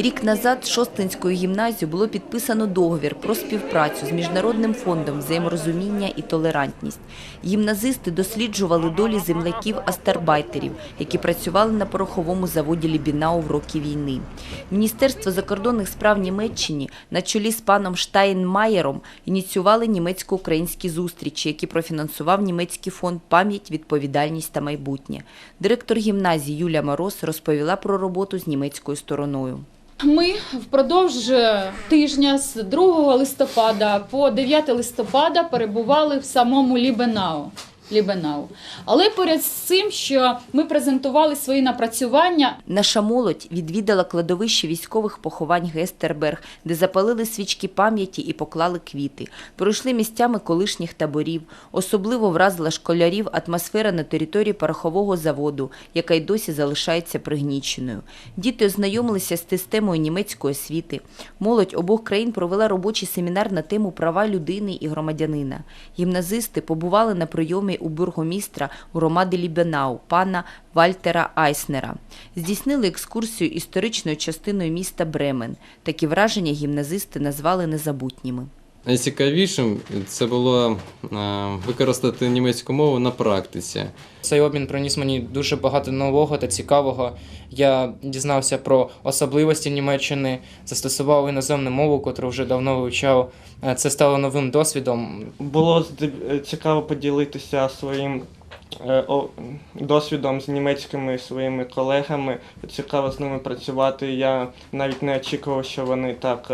Рік назад Шостинською гімназією було підписано договір про співпрацю з Міжнародним фондом взаєморозуміння і толерантність. Гімназисти досліджували долі земляків-астарбайтерів, які працювали на пороховому заводі Лібінау в роки війни. Міністерство закордонних справ Німеччини на чолі з паном Штайнмаєром ініціювали німецько-українські зустрічі, які профінансував німецький фонд «Пам'ять, відповідальність та майбутнє». Директор гімназії Юля Мороз розповіла про роботу з німецькою стороною. Ми впродовж тижня з 2 листопада по 9 листопада перебували в самому Лібенау. Лібенау. Але поряд з цим, що ми презентували свої напрацювання, Наша молодь відвідала кладовище військових поховань Гестерберг, де запалили свічки пам'яті і поклали квіти. Пройшли місцями колишніх таборів. Особливо вразила школярів атмосфера на території порохового заводу, яка й досі залишається пригніченою. Діти ознайомилися з системою німецької освіти. Молодь обох країн провела робочий семінар на тему права людини і громадянина. Гімназисти побували на прийомі у бургомістра громади Лібенау, пана Вальтера Айснера. Здійснили екскурсію історичною частиною міста Бремен. Такі враження гімназисти назвали незабутніми. Найцікавішим це було е, використати німецьку мову на практиці. Цей обмін приніс мені дуже багато нового та цікавого. Я дізнався про особливості Німеччини, застосував іноземну мову, котру вже давно вивчав. Е, Це стало новим досвідом. Було е, цікаво поділитися своїм досвідом з німецькими своїми колегами. Цікаво з ними працювати. Я навіть не очікував, що вони так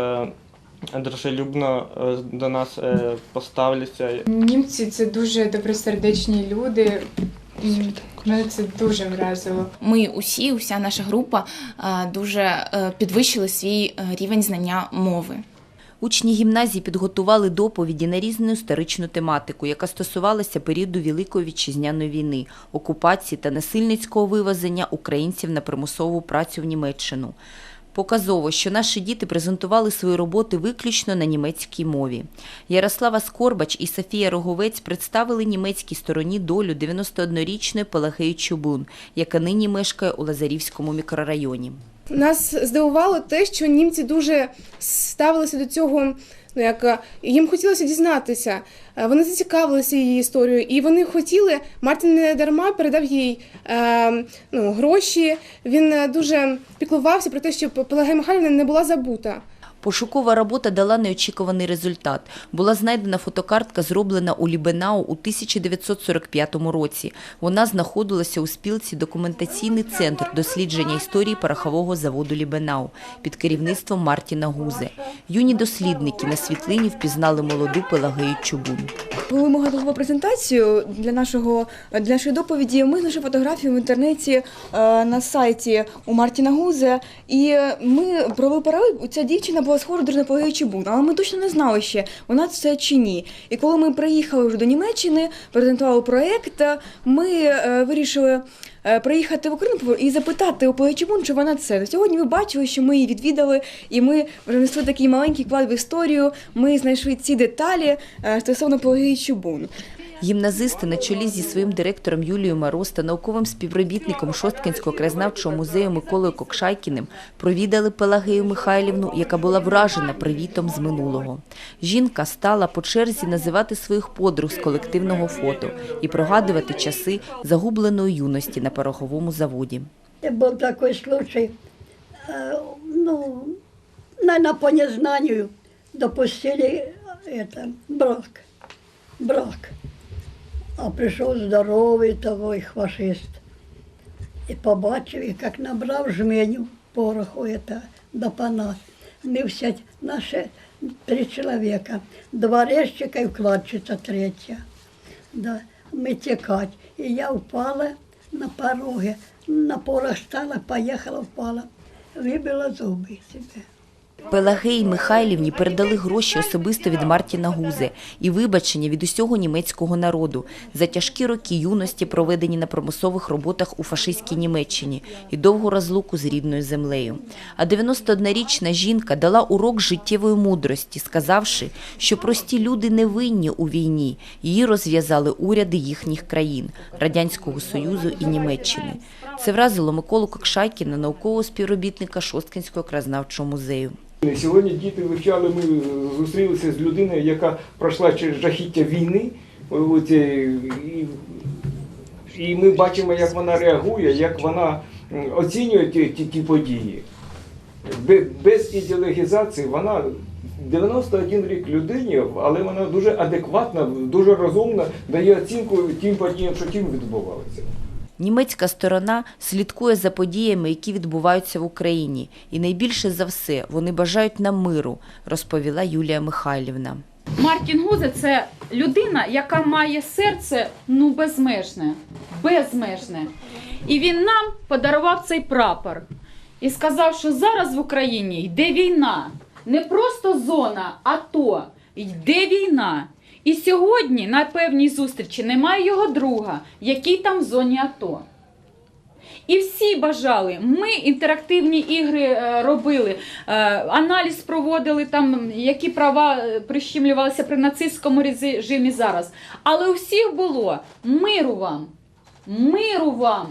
дружелюбно е, до нас е, поставляться. Німці це дуже добросердечні люди. Мене це дуже вразило. Ми усі, уся наша група е, дуже підвищили свій рівень знання мови. Учні гімназії підготували доповіді на різну історичну тематику, яка стосувалася періоду Великої вітчизняної війни, окупації та насильницького вивезення українців на примусову працю в Німеччину. Показово, що наші діти презентували свої роботи виключно на німецькій мові. Ярослава Скорбач і Софія Роговець представили німецькій стороні долю 91-річної Пелагеї Чубун, яка нині мешкає у Лазарівському мікрорайоні. Нас здивувало те, що німці дуже ставилися до цього. Ну, як е, їм хотілося дізнатися, Е, вони зацікавилися її історією, і вони хотіли. Мартін не дарма передав їй е, ну, гроші. Він е, дуже піклувався про те, щоб Пелагея Михайлівна не була забута. Пошукова робота дала неочікуваний результат. Була знайдена фотокартка, зроблена у Лібенау у 1945 році. Вона знаходилася у спілці «Документаційний центр дослідження історії порохового заводу Лібенау під керівництвом Мартіна Гузе. Юні дослідники на світлині впізнали молоду Пелагею Чубун. Коли ми готували презентацію для нашого для нашої доповіді, ми знайшли фотографію в інтернеті е, на сайті у Мартіна Гузе, і ми провели паралель. Ця дівчина була схожа дуже на але ми точно не знали ще, вона це чи ні. І коли ми приїхали вже до Німеччини, презентували проєкт, ми е, вирішили. е, Приїхати в Україну і запитати у Пелагеї чи вона це. Сьогодні ви бачили, що ми її відвідали, і ми внесли такий маленький вклад в історію. Ми знайшли ці деталі е, стосовно Пелагеї. Гімназисти на чолі зі своїм директором Юлією Мороз та науковим співробітником Шосткинського краєзнавчого музею Миколою Кокшайкіним провідали Пелагею Михайлівну, яка була вражена привітом з минулого. Жінка стала по черзі називати своїх подруг з колективного фото і прогадувати часи загубленої юності на пороховому заводі. Был такой случай, э, ну, наверное, по незнанию допустили это, брак, брак. А пришел здоровий такой фашист. І побачив, як набрав жменю пороху это, до пана. Ми всі наші три чоловіка, два резчика і вкладчиця третя. Да, ми тікать. І я впала на пороге, на порох стала, поїхала, впала, вибила зуби себе. Пелагеї Михайлівні передали гроші особисто від Мартіна Гузе і вибачення від усього німецького народу за тяжкі роки юності, проведені на промислових роботах у фашистській Німеччині, і довгу розлуку з рідною землею. А 91-річна жінка дала урок життєвої мудрості, сказавши, що прості люди не винні у війні. Її розв'язали уряди їхніх країн – Радянського Союзу і Німеччини. Це вразило Миколу Кокшайкіна, наукового співробітника Шосткинського краєзнавчого музею. Сьогодні діти вивчали, ми е, зустрілися з людиною, яка пройшла через жахіття війни. Е, і, і ми бачимо, як вона реагує, як вона оцінює ті, ті, ті події. Без ідеологізації вона 91 рік людині, але вона дуже адекватна, дуже розумна, дає оцінку тим подіям, що тим відбувалося. Німецька сторона слідкує за подіями, які відбуваються в Україні, і найбільше за все вони бажають нам миру, розповіла Юлія Михайлівна. Мартін Гузе це людина, яка має серце ну безмежне, безмежне. І він нам подарував цей прапор і сказав, що зараз в Україні йде війна, не просто зона АТО, йде війна. І сьогодні на певній зустрічі немає його друга, який там в зоні АТО. І всі бажали. Ми інтерактивні ігри е, робили, е, аналіз проводили там, які права е, прищемлювалися при нацистському режимі зараз. Але у всіх було миру вам, миру вам.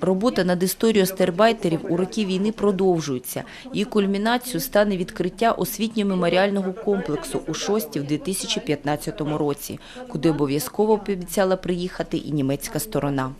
Робота над історією стербайтерів у роки війни продовжується. Її кульмінацією стане відкриття освітньо-меморіального комплексу у Шості в 2015 році, куди обов'язково пообіцяла приїхати і німецька сторона.